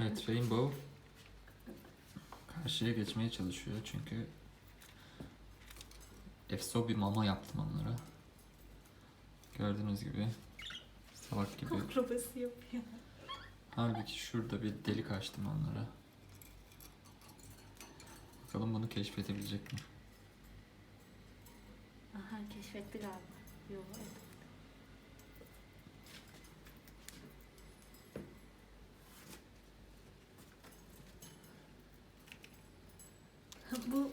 Evet Rainbow karşıya geçmeye çalışıyor çünkü efso bir mama yaptım onlara. Gördüğünüz gibi salak gibi. Akrobasi yapıyor. Halbuki şurada bir delik açtım onlara. Bakalım bunu keşfedebilecek mi? Aha keşfetti galiba. Yok evet. Bu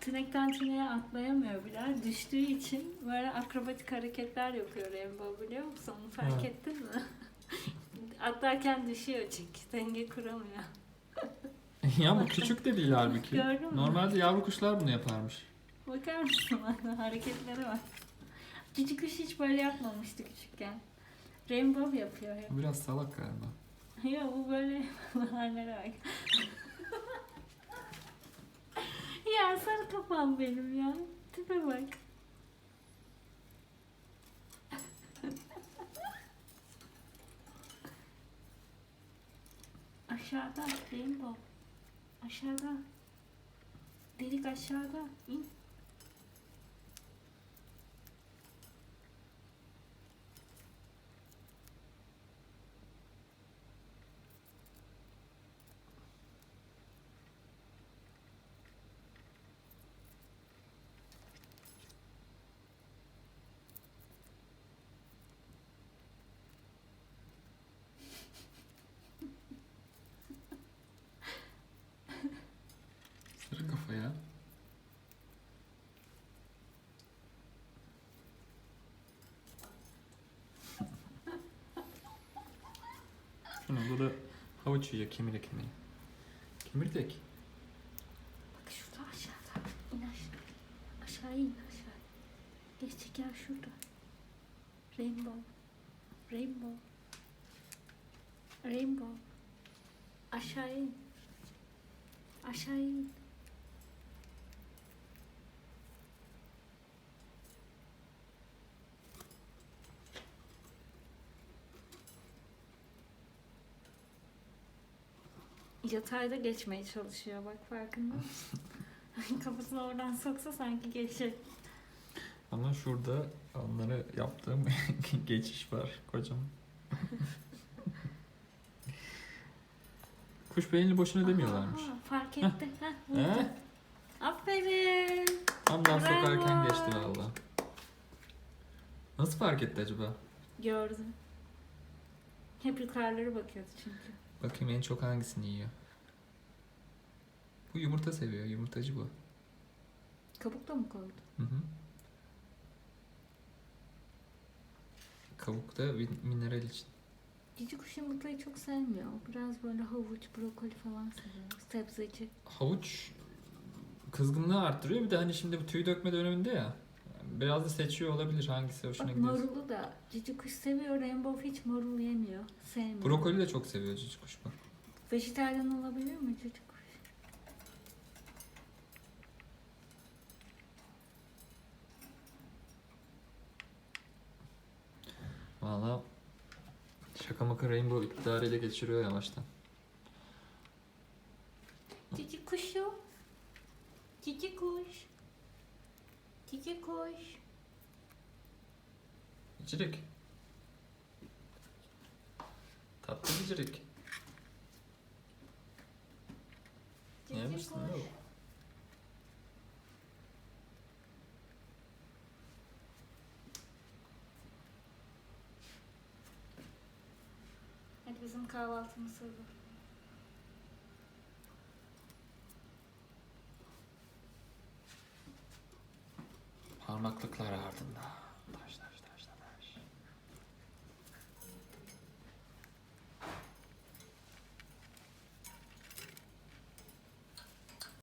tünekten tüneğe atlayamıyor Bilal. Düştüğü için böyle akrobatik hareketler yapıyor Rainbow biliyor musun? Onu fark Evet. ettin mi? Atlarken düşüyor çünkü. Denge kuramıyor. ya bu küçük de değil halbuki. Gördün mü? Normalde yavru kuşlar bunu yaparmış. Bakar mısın bana? Hareketlere bak. Cici kuş hiç böyle yapmamıştı küçükken. Rainbow yapıyor hep. Biraz salak galiba. Ya bu böyle hallere bak. Ya sarı kafam benim ya. Tipe bak. Aşağıda Rainbow. Aşağıda. Delik aşağıda. İn. Sarı kafa ya. Şunu bu da havuç yiyor kemire kemire. Kemirdek. Bak şurada aşağıda. İn aşağı. Aşağı in aşağı. Geçecek yer şurada. Rainbow. Rainbow. Rainbow. Aşağı in. Aşağı in. Yatayda geçmeye çalışıyor bak farkında mısın? Kafasını oradan soksa sanki geçecek. Ama şurada onlara yaptığım geçiş var kocam. Kuş beynini boşuna demiyorlarmış. Aha, fark etti. Heh, vurdu. He? Aferin. Tam laf sokarken geçti valla. Nasıl fark etti acaba? Gördüm. Hep yukarılara bakıyordu çünkü. Bakayım en çok hangisini yiyor. Bu yumurta seviyor. Yumurtacı bu. Kabuk da mı koydu? Hı hı. Kabuk da mineral için. Cici kuş yumurtayı çok sevmiyor. Biraz böyle havuç, brokoli falan seviyor. Sebzeci. Havuç kızgınlığı arttırıyor. Bir de hani şimdi bu tüy dökme döneminde ya. Biraz da seçiyor olabilir hangisi hoşuna Bak gidiyorsa. marulu da cici kuş seviyor. Rainbow hiç marul yemiyor. Sevmiyor. Brokoli de çok seviyor cici kuş bak. Vejetaryen olabilir mi cici kuş? Valla şaka maka Rainbow iktidarı ele geçiriyor yavaştan. Cici kuşu. Cici kuş. Cici kuş. Bicirik. Tatlı. Cici Yemişsin kuş. değil mi? Hadi bizim kahvaltımız hazır.